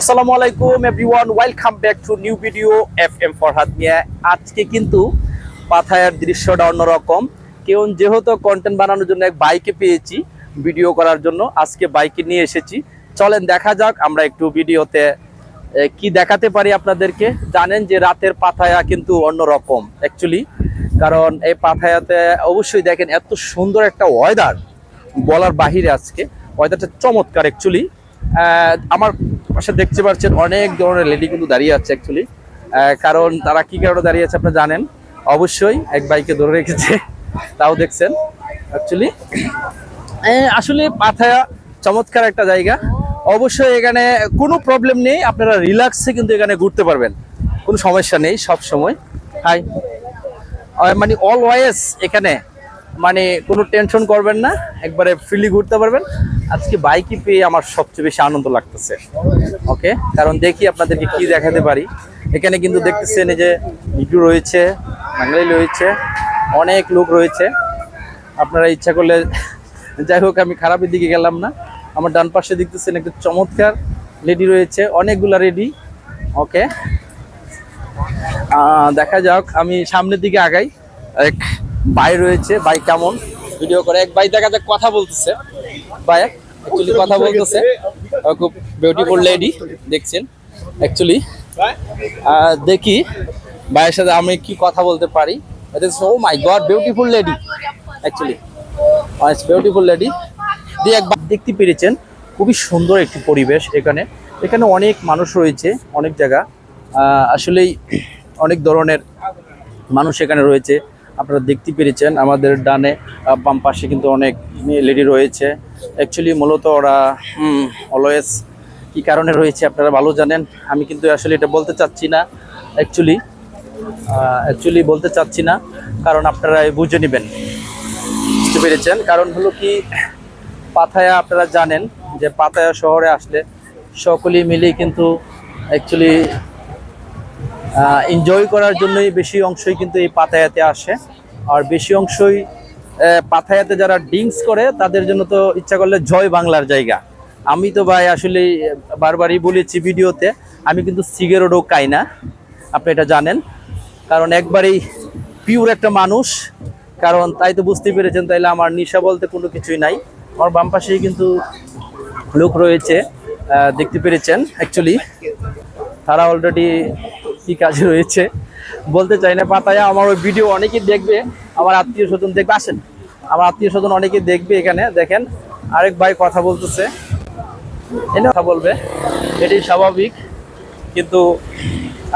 আসসালামু আলাইকুম everyone welcome back to new video F M Farhad Mia আজকে কিন্তু পাথায়ার দৃশ্যটা অন্যরকম। কেউ যেহেতু কন্টেন্ট বানানোর জন্য এক বাইকে পেয়েছি ভিডিও করার জন্য, আজকে বাইকে নিয়ে এসেছি। চলেন দেখা যাক আমরা একটু ভিডিওতে কি দেখাতে পারি আপনাদেরকে। জানেন যে রাতের পাথায়া কিন্তু অন্যরকম অ্যাকচুয়ালি কারণ এই পাথায়াতে অবশ্যই দেখেন এত সুন্দর একটা ওয়েদার বলার বাহিরে আজকে। ওয়েদারটা চমৎকার অ্যাকচুয়ালি আমার পাশে দেখতে পাচ্ছেন অনেক ধরনের লেডি কিন্তু দাঁড়িয়ে আছে অ্যাকচুয়ালি কারণ তারা কি কারণে দাঁড়িয়ে আছে আপনারা জানেন? অবশ্যই এক বাইকে ধরে রেখেছে, তাও দেখছেন অ্যাকচুয়ালি আসলে পাথায়া চমৎকার একটা জায়গা। অবশ্যই এখানে কোনো প্রবলেম নেই, আপনারা রিল্যাক্সে কিন্তু এখানে ঘুরতে পারবেন। কোনো সমস্যা নেই, সব সময়। হাই মানে অলওয়েজ এখানে মানে কোনো টেনশন করবেন না, একবারে ফ্রিলি ঘুরতে পারবেন। আজকে বাইকে পেয়ে আমার সবচেয়ে বেশি আনন্দ লাগতেছে। ওকে কারণ দেখি আপনাদেরকে কি দেখাতে পারি। এখানে কিন্তু দেখতেছেন যে মিটু রয়েছে বাঙালি রয়েছে, অনেক লোক রয়েছে। আপনারা ইচ্ছা করলে, যাই হোক, আমি খারাপের দিকে গেলাম না। আমার ডান পাশে দেখতেছেন একটা চমৎকার লেডি রয়েছে, অনেকগুলা রেডি ওকে দেখা যাক, আমি সামনের দিকে আগাই। এক ভাই রয়েছে, ভাই কেমন? ভিডিও করে, এক ভাই দেখা যাক, কথা বলতেছে। ভাই অ্যাকচুয়ালি কথা বলতেছে। খুব বিউটিফুল লেডি দেখছেন? অ্যাকচুয়ালি দেখি, ভাইয়ের সাথে আমি কি কথা বলতে পারি। ও my god beautiful lady actually beautiful lady দিয়ে একবার দেখতে পেরেছেন, খুবই সুন্দর একটি পরিবেশ এখানে। এখানে অনেক মানুষ রয়েছে, অনেক জায়গা। আসলেই অনেক ধরনের মানুষ এখানে রয়েছে। আপনারা দেখতে পেরেছেন, আমাদের ডানে বাম পাশে কিন্তু অনেক লেডি রয়েছে। অ্যাকচুয়ালি মূলত ওরা অলওয়েজ কি কারণে রয়েছে আপনারা ভালো জানেন। আমি কিন্তু আসলে এটা বলতে চাচ্ছি না অ্যাকচুয়ালি অ্যাকচুয়ালি বলতে চাচ্ছি না, কারণ আপনারা বুঝে নেবেন। বুঝতে পেরেছেন? কারণ হলো কি, পাথায়া আপনারা জানেন যে পাতায়া শহরে আসলে সকলেই মিলেই কিন্তু অ্যাকচুয়ালি এনজয় করার জন্যই বেশি অংশই কিন্তু এই পাতায়াতে আসে। আর বেশি অংশই পাথায়াতে যারা ড্রিঙ্কস করে, তাদের জন্য তো ইচ্ছা করলে জয় বাংলার জায়গা। আমি তো ভাই আসলে বারবারই বলেছি ভিডিওতে, আমি কিন্তু সিগারেটও খাই না, আপনি এটা জানেন। কারণ একবারেই পিওর একটা মানুষ, কারণ তাই তো বুঝতে পেরেছেন, তাইলে আমার নেশা বলতে কোনো কিছুই নাই। আমার বাম পাশেই কিন্তু লোক রয়েছে দেখতে পেরেছেন অ্যাকচুয়ালি তারা অলরেডি কি কাজে রয়েছে, বলতে চাই না, পাতায় আমার ওই ভিডিও অনেকেই দেখবে। আমার আত্মীয় স্বজন দেখবে, আসেন। আমার আত্মীয় স্বজন অনেকেই দেখবে এখানে, দেখেন। আরেক ভাই কথা বলতেছে। এনে কথা বলবে। এটি স্বাভাবিক। কিন্তু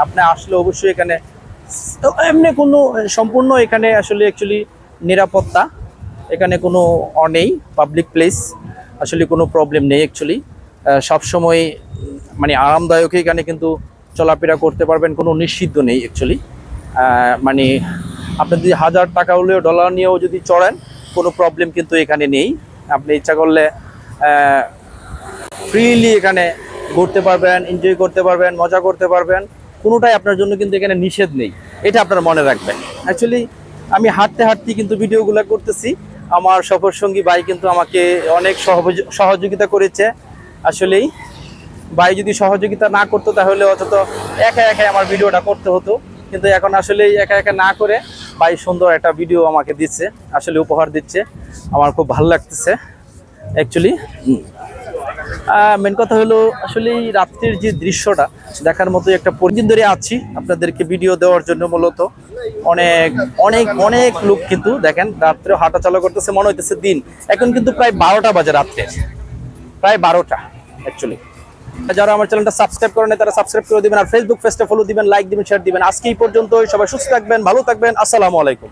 আপনি আসলে অবশ্যই এখানে, এমনি কোনো সম্পূর্ণ এখানে আসলে অ্যাকচুয়ালি নিরাপত্তা। এখানে কোনো অ নেই পাবলিক প্লেস আসলে কোনো প্রবলেম নেই অ্যাকচুয়ালি সবসময় মানে আরামদায়ক এখানে কিন্তু চলাফেরা করতে পারবেন, কোনো নিষিদ্ধ নেই অ্যাকচুয়ালি মানে আপনি যদি হাজার টাকা হলেও ডলার নিয়েও যদি চড়েন, কোনো প্রবলেম কিন্তু এখানে নেই। আপনি ইচ্ছা করলে ফ্রিলি এখানে ঘুরতে পারবেন এনজয় করতে পারবেন, মজা করতে পারবেন। কোনোটাই আপনার জন্য কিন্তু এখানে নিষেধ নেই। এটা আপনার মনে রাখবেন। অ্যাকচুয়ালি আমি হাঁটতে হাঁটতে কিন্তু ভিডিওগুলো করতেছি। আমার সফর সঙ্গী ভাই কিন্তু আমাকে অনেক সহযোগি- সহযোগিতা করেছে। আসলেই ভাই যদি সহযোগিতা না করতো তাহলে অথচ একা একাই আমার ভিডিওটা করতে হতো। কিন্তু এখন আসলে একা একা না করে ভাই সুন্দর একটা ভিডিও আমাকে দিচ্ছে আসলে উপহার দিচ্ছে। আমার খুব ভালো লাগতেছে অ্যাকচুয়ালি মেন কথা হলো আসলে এই রাত্রির যে দৃশ্যটা দেখার মতো একটা পরিদিন ধরে আছি আপনাদেরকে ভিডিও দেওয়ার জন্য মূলত। অনেক অনেক অনেক লোক কিন্তু দেখেন রাত্রে হাঁটা চলা করতেছে মনে হইতেছে দিন। এখন কিন্তু প্রায় বারোটা বাজে রাত্রে। প্রায় বারোটা অ্যাকচুয়ালি যারা আমার চ্যানেলটা সাবস্ক্রাইব করেন তারা সাবস্ক্রাইব করে দিবেন আর ফেসবুক পেজটা ফলো দিবেন লাইক দিবেন শেয়ার দিবেন। আজকে এই পর্যন্ত সবাই সুস্থ থাকবেন, ভালো থাকবেন, আসসালামু আলাইকুম।